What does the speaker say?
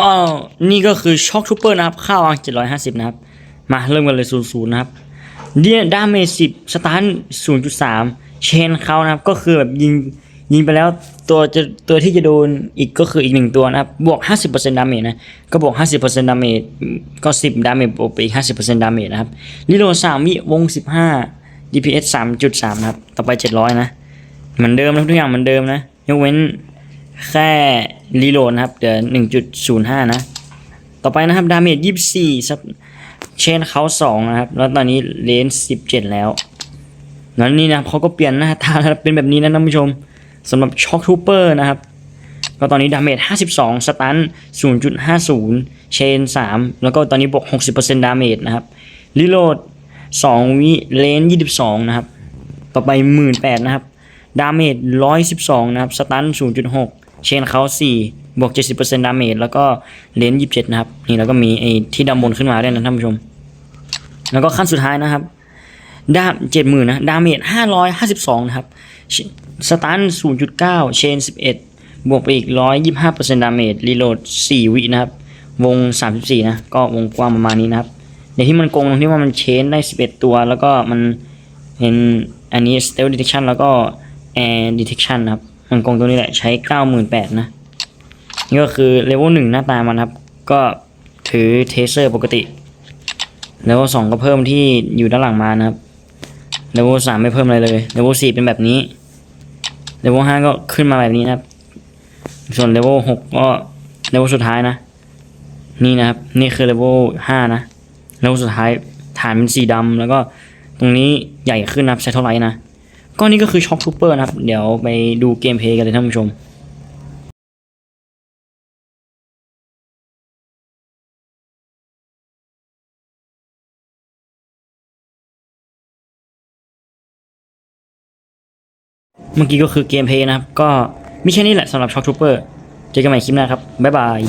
อ๋อนี่ก็คือช็อคทูเปอร์นะครับค่าวาง750นะครับ มาเริ่มกันเลย0ูนย์นะครับเดียดาเมจ10สตาร์ท0.3เชนเขานะครับ ก็คือแบบยิงยิงไปแล้วตัวจะตัวที่จะโดนอีกก็คืออีกหนึ่งตัวนะครับ บวก 50%ดาเมจนะ ก็บวก 50%ดาเมจก็ 10 ดาเมจบวกไปอีก 50%ดาเมจนะครับรีโล3วิวง 15 DPS 3.3นะครับ ต่อไป 700 นะ เหมือนเดิมนะทุกอย่างเหมือนเดิมนะ ยกเว้นแค่รีโหลดนะครับเดี๋ยว1.05นะ ต่อไปนะครับดาเมจ24ซับเชนเขา2นะครับ แล้วตอนนี้เลน17แล้วแล้วนี่นะเขาก็เปลี่ยนหน้าตาแล้วเป็นแบบนี้นะท่านผู้ชมสำหรับช็อคทูเปอร์นะครับ ก็ตอนนี้ดาเมจ52 สตัน 0.50 เชน 3 แล้วก็ตอนนี้บวก 60%ดาเมจนะครับรีโหลด 2 วิเลน 22 นะครับ ต่อไป 18,000 นะครับ ดาเมจ 112 นะครับ สตัน 0.6 เชนเขา4บวก 70%ดาเมจแล้วก็เลน27 นะครับ นี่แล้วก็มีไอ้ที่ดำบนขึ้นมาด้วยนะท่านผู้ชม แล้วก็ขั้นสุดท้ายนะครับดาเจ็ดหมื่นนะ ดาเมจห้าร้อยห้าสิบสองนะครับ สตันศูนย์จุดเก้าเชนสิบเอ็ดบวกไปอีกร้อยยี่ห้าเปอร์เซ็นต์ดาเมจรีโหลดสี่วินะครับ วงสามสิบสี่นะ ก็วงกว้างประมาณนี้นะครับเดี๋ยวที่มันโกงตรงที่ว่ามันเชนได้สิบเอ็ดตัวแล้วก็มันเห็นอันนี้ stealth detection แล้วก็ air detection นะครับ มันโกงตรงนี้แหละใช้เก้าหมื่นแปดนะนี่ก็คือเลเวลหนึ่งหน้าตามันครับ ก็ถือเทเซอร์ปกติเลเวลสองก็เพิ่มที่อยู่ด้านหลังมานะครับเลเวลสามไม่เพิ่มอะไรเลยเลเวลสี่เป็นแบบนี้เลเวลห้าก็ขึ้นมาแบบนี้นะครับ ส่วนเลเวลหกก็เลเวลสุดท้ายนะ นี่นะครับ นี่คือเลเวลห้านะเลเวลสุดท้ายฐานเป็นสีดำแล้วก็ตรงนี้ใหญ่ขึ้นนะครับใช้เท่าไหร่นะ ก็นี่ก็คือช็อคทูเปอร์นะครับ เดี๋ยวไปดูเกมเพลย์กันเลยท่านผู้ชมเมื่อกี้ก็คือเกมเพลย์นะครับ ก็ม่ใช่นี่แหละสำหรับช็อคทูเปอร์ เจอกันใหม่คลิปหน้าครับ บ๊ายบาย